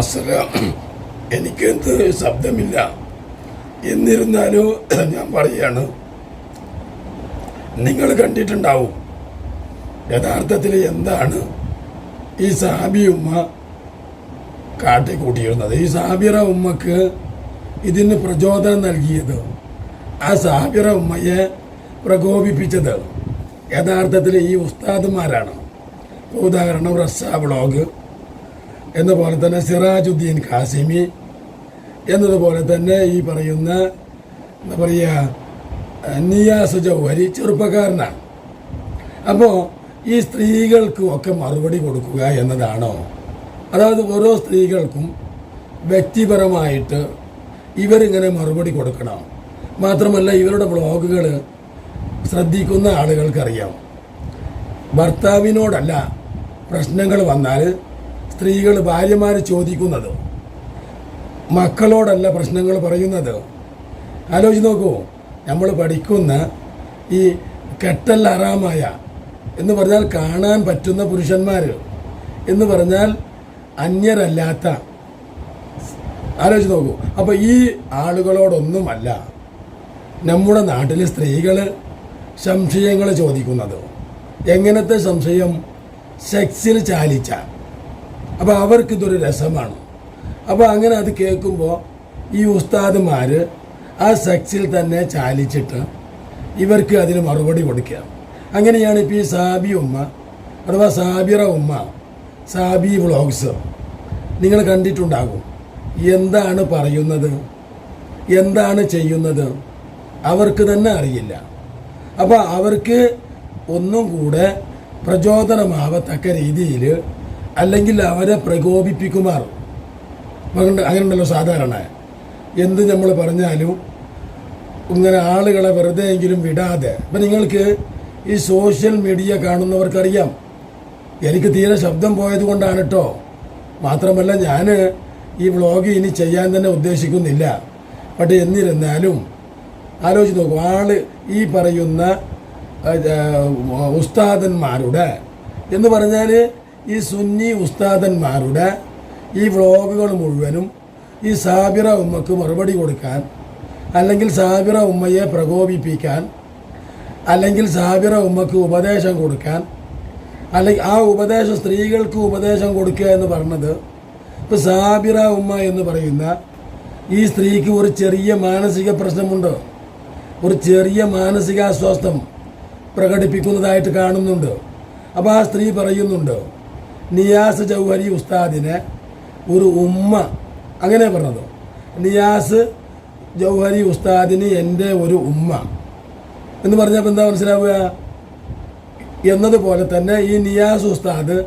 അസലാം എനിക്കെന്ത് ശബ്ദമില്ല. എന്നിരുന്നാലും ഞാൻ പറയാണ് നിങ്ങൾ കണ്ടിട്ടുണ്ടാവും. യഥാർത്ഥത്തിൽ എന്താണ് ഈ സാബി ഉമ്മ കാട്ടിക്കൂട്ടിയിരുന്നത്? ഈ സാബിറ ഉമ്മക്ക് ഇതിന് പ്രചോദനം നൽകിയത് ആ സാബിറ ഉമ്മയെ പ്രകോപിപ്പിച്ചത് യഥാർത്ഥത്തിൽ ഈ ഉസ്താദുമാരാണ്. ഉദാഹരണം റസ്സ ബ്ലോഗ് എന്നപോലെ തന്നെ സിറാജുദ്ദീൻ ഖാസിമി എന്നതുപോലെ തന്നെ ഈ പറയുന്ന എന്താ പറയുക നിയാസ് ജൗഹരി ചെറുപ്പക്കാരനാണ്. അപ്പോൾ ഈ സ്ത്രീകൾക്കും ഒക്കെ മറുപടി കൊടുക്കുക എന്നതാണോ? അതായത് ഓരോ സ്ത്രീകൾക്കും വ്യക്തിപരമായിട്ട് ഇവരിങ്ങനെ മറുപടി കൊടുക്കണം. മാത്രമല്ല ഇവരുടെ ബ്ലോഗുകൾ ശ്രദ്ധിക്കുന്ന ആളുകൾക്കറിയാം. ഭർത്താവിനോടല്ല പ്രശ്നങ്ങൾ വന്നാൽ സ്ത്രീകൾ ഭാര്യമാർ ചോദിക്കുന്നത്. മക്കളോടല്ല പ്രശ്നങ്ങൾ പറയുന്നത്. ആലോചിച്ച് നോക്കൂ നമ്മൾ പഠിക്കുന്ന ഈ കെട്ടൽ എന്ന് പറഞ്ഞാൽ കാണാൻ പറ്റുന്ന പുരുഷന്മാർ എന്ന് പറഞ്ഞാൽ അന്യരല്ലാത്ത. ആലോചിച്ച് നോക്കൂ അപ്പോൾ ഈ ആളുകളോടൊന്നുമല്ല നമ്മുടെ നാട്ടിലെ സ്ത്രീകൾ സംശയങ്ങൾ ചോദിക്കുന്നത്. എങ്ങനത്തെ സംശയം? സെക്സിൽ ചാലിച്ച അപ്പോൾ അവർക്കിതൊരു രസമാണ്. അപ്പോൾ അങ്ങനെ അത് കേൾക്കുമ്പോൾ ഈ ഉസ്താദുമാർ ആ സെക്സിൽ തന്നെ ചാലിച്ചിട്ട് ഇവർക്ക് അതിന് മറുപടി കൊടുക്കുക. അങ്ങനെയാണ് ഇപ്പോൾ ഈ സാബി ഉമ്മ അഥവാ സാബിറ ഉമ്മ സാബി വ്ളോഗ്സ്. നിങ്ങൾ കണ്ടിട്ടുണ്ടാകും. എന്താണ് പറയുന്നത്? എന്താണ് ചെയ്യുന്നത്? അവർക്ക് തന്നെ അറിയില്ല. അപ്പോൾ അവർക്ക് ഒന്നും കൂടെ പ്രചോദനമാവത്തക്ക രീതിയിൽ അല്ലെങ്കിൽ അവരെ പ്രകോപിപ്പിക്കുമാർ. അങ്ങനെ അങ്ങനെയുണ്ടല്ലോ സാധാരണ എന്ത് നമ്മൾ പറഞ്ഞാലും ഇങ്ങനെ ആളുകളെ വെറുതെ എങ്കിലും വിടാതെ. ഇപ്പം നിങ്ങൾക്ക് ഈ സോഷ്യൽ മീഡിയ കാണുന്നവർക്കറിയാം. എനിക്ക് തീരെ ശബ്ദം പോയത് കൊണ്ടാണ് കേട്ടോ മാത്രമല്ല ഞാൻ ഈ വ്ളോഗ് ഇനി ചെയ്യാൻ തന്നെ ഉദ്ദേശിക്കുന്നില്ല. പക്ഷേ എന്നിരുന്നാലും ആലോചിച്ച് നോക്കും ആൾ ഈ പറയുന്ന ഉസ്താദന്മാരുടെ എന്ന് പറഞ്ഞാൽ ഈ സുന്നി ഉസ്താദന്മാരുടെ ഈ വ്ളോഗുകൾ മുഴുവനും ഈ സാബിറ ഉമ്മക്ക് മറുപടി കൊടുക്കാൻ അല്ലെങ്കിൽ സാബിറ ഉമ്മയെ പ്രകോപിപ്പിക്കാൻ അല്ലെങ്കിൽ സാബിറ ഉമ്മക്ക് ഉപദേശം കൊടുക്കാൻ അല്ലെങ്കിൽ ആ ഉപദേശം സ്ത്രീകൾക്ക് ഉപദേശം കൊടുക്കുക എന്ന് പറഞ്ഞത് ഇപ്പം സാബിറ ഉമ്മ എന്ന് പറയുന്ന ഈ സ്ത്രീക്ക് ഒരു ചെറിയ മാനസിക പ്രശ്നമുണ്ട്. ഒരു ചെറിയ മാനസികാസ്വാസ്ഥം പ്രകടിപ്പിക്കുന്നതായിട്ട് കാണുന്നുണ്ട്. അപ്പോൾ ആ സ്ത്രീ പറയുന്നുണ്ട് നിയാസ് ജൗഹരി ഉസ്താദിനെ ഒരു ഉമ്മ അങ്ങനെ പറഞ്ഞത്. നിയാസ് ജൗഹരി ഉസ്താദിന് എന്റെ ഒരു ഉമ്മ. എന്ന് പറഞ്ഞപ്പോൾ എന്താ മനസ്സിലാവുക? എന്നതുപോലെ തന്നെ ഈ നിയാസ് ഉസ്താദ്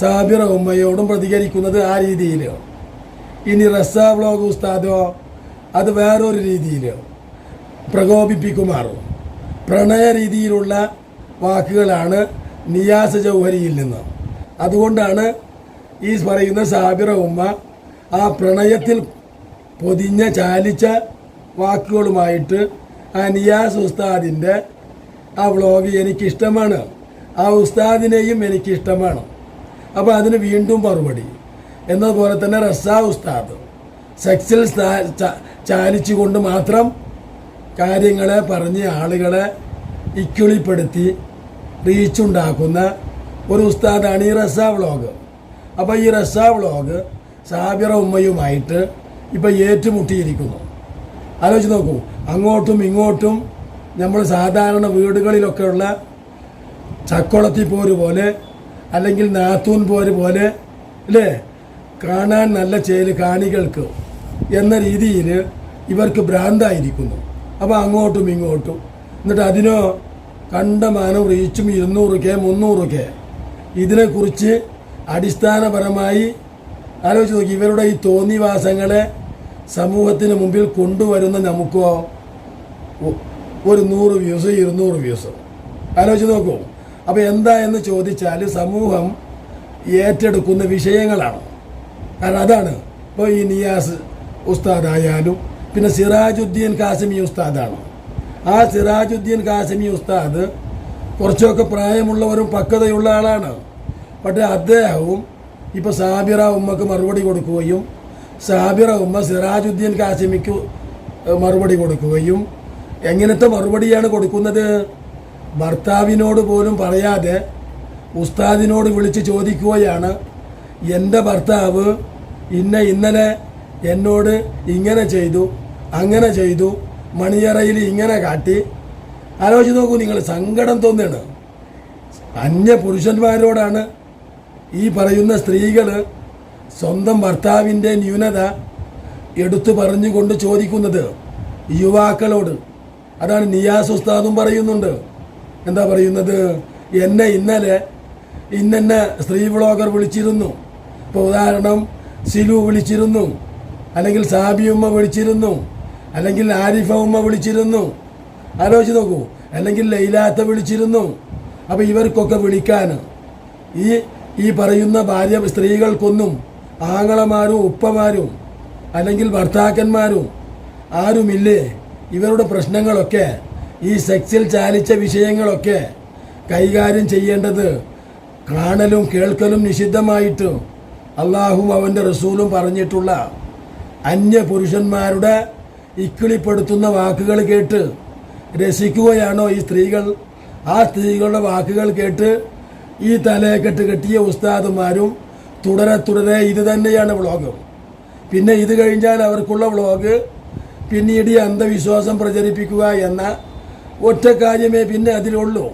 സാബിറ ഉമ്മയോടും പ്രതികരിക്കുന്നത് ആ രീതിയിൽ ഇനി റസ വ്ലോഗ് ഉസ്താദോ അത് വേറൊരു രീതിയിൽ പ്രകോപിപ്പിക്കുമാറും. പ്രണയ രീതിയിലുള്ള വാക്കുകളാണ് നിയാസ് ജൗഹരിയിൽ നിന്ന്. അതുകൊണ്ടാണ് ഈ പറയുന്ന സാബിറ ഉമ്മ ആ പ്രണയത്തിൽ പൊതിഞ്ഞ ചാലിച്ച വാക്കുകളുമായിട്ട് അനിയാസ് നിയാസ് ഉസ്താദിന്റെ ആ വ്ളോഗ് എനിക്കിഷ്ടമാണ്. ആ ഉസ്താദിനെയും എനിക്കിഷ്ടമാണ്. അപ്പോൾ അതിന് വീണ്ടും മറുപടി. എന്നതുപോലെ തന്നെ റസ ഉസ്താദ് സെക്സിൽ ചാലിച്ചുകൊണ്ട് മാത്രം കാര്യങ്ങളെ പറഞ്ഞ് ആളുകളെ ഇക്കിളിപ്പെടുത്തി റീച്ചുണ്ടാക്കുന്ന ഒരു ഉസ്താദാണ് ഈ റസ വ്ളോഗ്. അപ്പോൾ ഈ റസ വ്ളോഗ് സാബിറ ഉമ്മയുമായിട്ട് ഇപ്പോൾ ഏറ്റുമുട്ടിയിരിക്കുന്നു. ആലോചിച്ച് നോക്കൂ അങ്ങോട്ടും ഇങ്ങോട്ടും നമ്മൾ സാധാരണ വീടുകളിലൊക്കെയുള്ള ചക്കുളത്തി പോര് പോലെ അല്ലെങ്കിൽ നാത്തൂൻ പോര് പോലെ അല്ലേ? കാണാൻ നല്ല ചേൽ കാണികൾക്ക് എന്ന രീതിയിൽ ഇവർക്ക് ഭ്രാന്തായിരിക്കുന്നു. അപ്പോൾ അങ്ങോട്ടും ഇങ്ങോട്ടും. എന്നിട്ട് അതിനോ കണ്ടമാനം റീച്ചും ഇരുന്നൂറ് കെ മുന്നൂറ് കെ. ഇതിനെക്കുറിച്ച് അടിസ്ഥാനപരമായി ആലോചിച്ച് നോക്കി. ഇവരുടെ ഈ തോന്നിവാസങ്ങളെ സമൂഹത്തിന് മുമ്പിൽ കൊണ്ടുവരുന്ന നമുക്കോ ഒരു നൂറ് വ്യൂസ് ഇരുന്നൂറ് വ്യൂസ്? ആലോചിച്ച് നോക്കൂ. അപ്പോൾ എന്താ എന്ന് ചോദിച്ചാൽ സമൂഹം ഏറ്റെടുക്കുന്ന വിഷയങ്ങളാണ്. കാരണം അതാണ്. ഇപ്പോൾ ഈ നിയാസ് ഉസ്താദായാലും പിന്നെ സിറാജുദ്ദീൻ കാസിമി ഉസ്താദാണ്. ആ സിറാജുദ്ദീൻ കാസിമി ഉസ്താദ് കുറച്ചൊക്കെ പ്രായമുള്ളവരും പക്വതയുള്ള ആളാണ്. പക്ഷേ അദ്ദേഹവും ഇപ്പോൾ സാബിറ ഉമ്മക്ക് മറുപടി കൊടുക്കുകയും സാബിറ ഉമ്മ സിറാജുദ്ദീൻ കാസിമിക്ക് മറുപടി കൊടുക്കുകയും എങ്ങനത്തെ മറുപടിയാണ് കൊടുക്കുന്നത്? ഭർത്താവിനോട് പോലും പറയാതെ ഉസ്താദിനോട് വിളിച്ച് ചോദിക്കുകയാണ് എന്റെ ഭർത്താവ് ഇന്ന ഇന്നലെ എന്നോട് ഇങ്ങനെ ചെയ്തു അങ്ങനെ ചെയ്തു മണിയറയിൽ ഇങ്ങനെ കാട്ടി ആലോചിച്ച് നോക്കൂ നിങ്ങൾ സങ്കടം തോന്നുകയാണ്. അന്യ പുരുഷന്മാരോടാണ് ഈ പറയുന്ന സ്ത്രീകൾ സ്വന്തം ഭർത്താവിന്റെ ന്യൂനത എടുത്തു പറഞ്ഞുകൊണ്ട് ചോദിക്കുന്നത് യുവാക്കളോട്. അതാണ് നിയാസ് ഉസ്താദും പറയുന്നുണ്ട്. എന്താ പറയുന്നത്? എന്നെ ഇന്നലെ ഇന്നെന്നെ സ്ത്രീ വ്ളോഗർ വിളിച്ചിരുന്നു. ഇപ്പോൾ ഉദാഹരണം സിലു വിളിച്ചിരുന്നു. അല്ലെങ്കിൽ സാബിയുമ്മ വിളിച്ചിരുന്നു. അല്ലെങ്കിൽ ആരിഫ ഉമ്മ വിളിച്ചിരുന്നു. ആലോചിച്ച് നോക്കൂ. അല്ലെങ്കിൽ ലൈലാത്ത വിളിച്ചിരുന്നു. അപ്പോൾ ഇവർക്കൊക്കെ വിളിക്കാൻ ഈ ഈ പറയുന്ന ഭാര്യ സ്ത്രീകൾക്കൊന്നും ആങ്ങളമാരും ഉപ്പമാരും അല്ലെങ്കിൽ ഭർത്താക്കന്മാരും ആരുമില്ലേ? ഇവരുടെ പ്രശ്നങ്ങളൊക്കെ ഈ സെക്സിൽ ചാലിച്ച വിഷയങ്ങളൊക്കെ കൈകാര്യം ചെയ്യേണ്ടത് കാണലും കേൾക്കലും നിഷിദ്ധമായിട്ട് അള്ളാഹും അവന്റെ റസൂലും പറഞ്ഞിട്ടുള്ള അന്യ പുരുഷന്മാരുടെ ഇക്കിളിപ്പെടുത്തുന്ന വാക്കുകൾ കേട്ട് രസിക്കുകയാണോ ഈ സ്ത്രീകൾ? ആ സ്ത്രീകളുടെ വാക്കുകൾ കേട്ട് ഈ തലയെക്കെട്ട് കെട്ടിയ ഉസ്താദുമാരും തുടരെ തുടരെ ഇത് തന്നെയാണ് വ്ളോഗ്. പിന്നെ ഇത് കഴിഞ്ഞാൽ അവർക്കുള്ള വ്ളോഗ് പിന്നീട് ഈ അന്ധവിശ്വാസം പ്രചരിപ്പിക്കുക എന്ന ഒറ്റ കാര്യമേ പിന്നെ അതിലുള്ളൂ.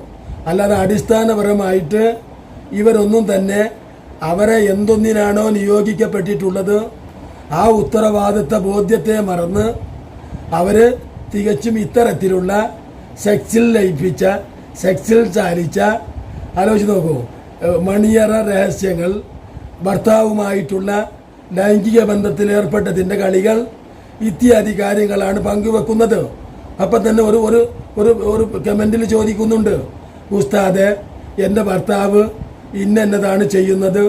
അല്ലാതെ അടിസ്ഥാനപരമായിട്ട് ഇവരൊന്നും തന്നെ അവരെ എന്തൊന്നിനാണോ നിയോഗിക്കപ്പെട്ടിട്ടുള്ളത് ആ ഉത്തരവാദിത്ത ബോധ്യത്തെ മറന്ന് അവർ തികച്ചും ഇത്തരത്തിലുള്ള സെക്സിൽ ലയിപ്പിച്ച സെക്സിൽ ചാലിച്ച ആലോചിച്ച് നോക്കൂ. മണിയറ രഹസ്യങ്ങൾ ഭർത്താവുമായിട്ടുള്ള ലൈംഗിക ബന്ധത്തിൽ ഏർപ്പെട്ടതിന്റെ കളികൾ ഇത്യാദി കാര്യങ്ങളാണ് പങ്കുവെക്കുന്നത്. അപ്പം തന്നെ ഒരു ഒരു ഒരു ഒരു കമന്റിൽ ചോദിക്കുന്നുണ്ട്. ഉസ്താദെ എന്റെ ഭർത്താവ് ഇന്നതാണ് ചെയ്യുന്നത്?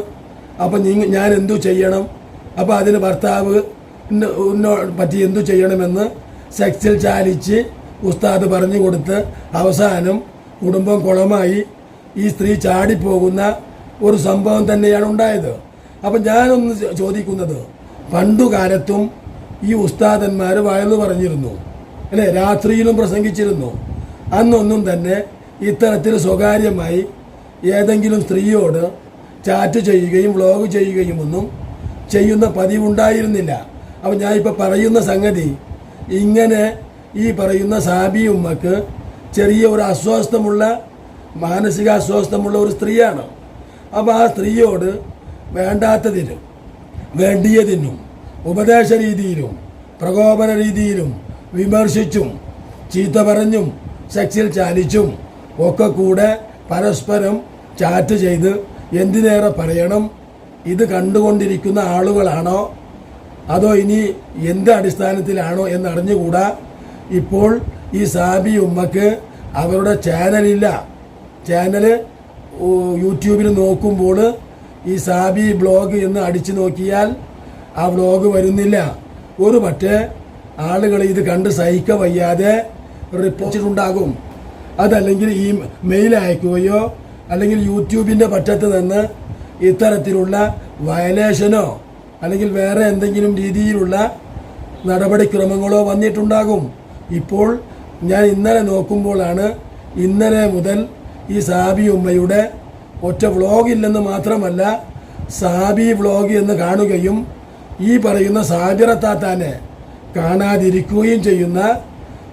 അപ്പം ഞാൻ എന്തു ചെയ്യണം? അപ്പോൾ അതിന് ഭർത്താവ് പറ്റി എന്തു ചെയ്യണമെന്ന് സെക്സിൽ ചാലിച്ച് ഉസ്താദ് പറഞ്ഞു കൊടുത്ത് അവസാനം കുടുംബം കുളമായി ഈ സ്ത്രീ ചാടിപ്പോകുന്ന ഒരു സംഭവം തന്നെയാണ് ഉണ്ടായത്. അപ്പം ഞാനൊന്ന് ചോദിക്കുന്നത് പണ്ടുകാലത്തും ഈ ഉസ്താദന്മാർ വയലു പറഞ്ഞിരുന്നു അല്ലെ? രാത്രിയിലും പ്രസംഗിച്ചിരുന്നു. അന്നൊന്നും തന്നെ ഇത്തരത്തിൽ സ്വകാര്യമായി ഏതെങ്കിലും സ്ത്രീയോട് ചാറ്റ് ചെയ്യുകയും വ്ളോഗ് ചെയ്യുകയും ഒന്നും ചെയ്യുന്ന പതിവുണ്ടായിരുന്നില്ല. അപ്പം ഞാൻ പറയുന്ന സംഗതി ഇങ്ങനെ ഈ പറയുന്ന സാബി ഉമ്മക്ക് ചെറിയ ഒരു അസ്വസ്ഥമുള്ള മാനസിക അസ്വസ്ഥമുള്ള ഒരു സ്ത്രീയാണ്. അപ്പോൾ ആ സ്ത്രീയോട് വേണ്ടാത്തതിനും വേണ്ടിയതിനും ഉപദേശ രീതിയിലും പ്രകോപന രീതിയിലും വിമർശിച്ചും ചീത്ത പറഞ്ഞും സെക്സിൽ ചാലിച്ചും ഒക്കെ കൂടെ പരസ്പരം ചാറ്റ് ചെയ്ത് എന്തിനേറെ പറയണം? ഇത് കണ്ടുകൊണ്ടിരിക്കുന്ന ആളുകളാണോ? അതോ ഇനി എന്ത് അടിസ്ഥാനത്തിലാണോ എന്നറിഞ്ഞുകൂടാ? ഇപ്പോൾ ഈ സാബി ഉമ്മക്ക് അവരുടെ ചാനലില്ല. ചാനൽ യൂട്യൂബിൽ നോക്കുമ്പോൾ ഈ സാബി ബ്ലോഗ് എന്ന് അടിച്ചു നോക്കിയാൽ ആ ബ്ലോഗ് വരുന്നില്ല. ഒരു പക്ഷേ ആളുകൾ ഇത് കണ്ട് സഹിക്ക വയ്യാതെ റിപ്പോർട്ടിട്ടുണ്ടാകും. അതല്ലെങ്കിൽ ഈ മെയിൽ അയക്കുകയോ അല്ലെങ്കിൽ യൂട്യൂബിന്റെ പറ്റത്ത് നിന്ന് ഇത്തരത്തിലുള്ള വയലേഷനോ അല്ലെങ്കിൽ വേറെ എന്തെങ്കിലും രീതിയിലുള്ള നടപടിക്രമങ്ങളോ വന്നിട്ടുണ്ടാകും. ഇപ്പോൾ ഞാൻ ഇന്നലെ നോക്കുമ്പോഴാണ് ഇന്നലെ മുതൽ ഈ സാബി ഉമ്മയുടെ ഒറ്റ വ്ളോഗില്ലെന്ന് മാത്രമല്ല സാബി വ്ളോഗ് എന്ന് കാണുകയും ഈ പറയുന്ന സാബിറത്താത്താനെ കാണാതിരിക്കുകയും ചെയ്യുന്ന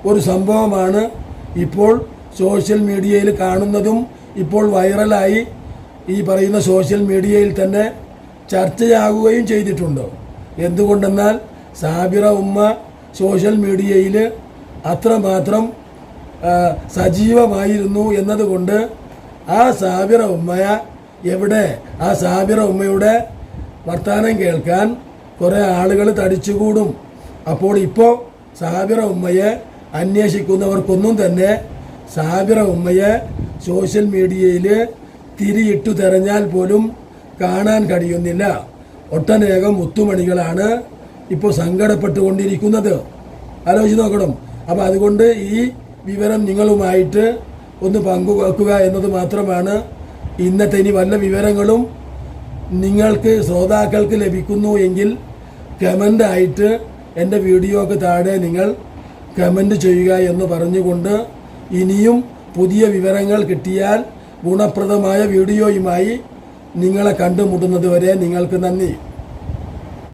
ഒരു സംഭവമാണ് ഇപ്പോൾ സോഷ്യൽ മീഡിയയിൽ കാണുന്നതും ഇപ്പോൾ വൈറലായി ഈ പറയുന്ന സോഷ്യൽ മീഡിയയിൽ തന്നെ ചർച്ചയാകുകയും ചെയ്തിട്ടുണ്ട്? എന്തുകൊണ്ടെന്നാൽ സാബിറ ഉമ്മ സോഷ്യൽ മീഡിയയിൽ അത്രമാത്രം സജീവമായിരുന്നു എന്നതുകൊണ്ട് ആ സാബിറ ഉമ്മയ എവിടെ ആ സാബിറ ഉമ്മയുടെ വർത്തമാനം കേൾക്കാൻ കുറേ ആളുകൾ തടിച്ചുകൂടും. അപ്പോൾ ഇപ്പോൾ സാബിറ ഉമ്മയെ അന്വേഷിക്കുന്നവർക്കൊന്നും തന്നെ സാബിറ ഉമ്മയെ സോഷ്യൽ മീഡിയയിൽ തിരിയിട്ടു തെരഞ്ഞാൽ പോലും കാണാൻ കഴിയുന്നില്ല. ഒട്ടനേകം മുത്തുമണികളാണ് ഇപ്പോൾ സങ്കടപ്പെട്ടുകൊണ്ടിരിക്കുന്നത്. ആലോചിച്ച് നോക്കണം. അപ്പം അതുകൊണ്ട് ഈ വിവരം നിങ്ങളുമായിട്ട് ഒന്ന് പങ്കുവെക്കുക എന്നത് മാത്രമാണ് ഇന്നത്തെ ഇനി വല്ല വിവരങ്ങളും നിങ്ങൾക്ക് ശ്രോതാക്കൾക്ക് ലഭിക്കുന്നു എങ്കിൽ കമന്റായിട്ട് എന്റെ വീഡിയോക്ക് താഴെ നിങ്ങൾ കമന്റ് ചെയ്യുക എന്ന് പറഞ്ഞുകൊണ്ട് ഇനിയും പുതിയ വിവരങ്ങൾ കിട്ടിയാൽ ഗുണപ്രദമായ വീഡിയോയുമായി നിങ്ങളെ കണ്ടുമുട്ടുന്നത് വരെ നിങ്ങൾക്ക് നന്ദി.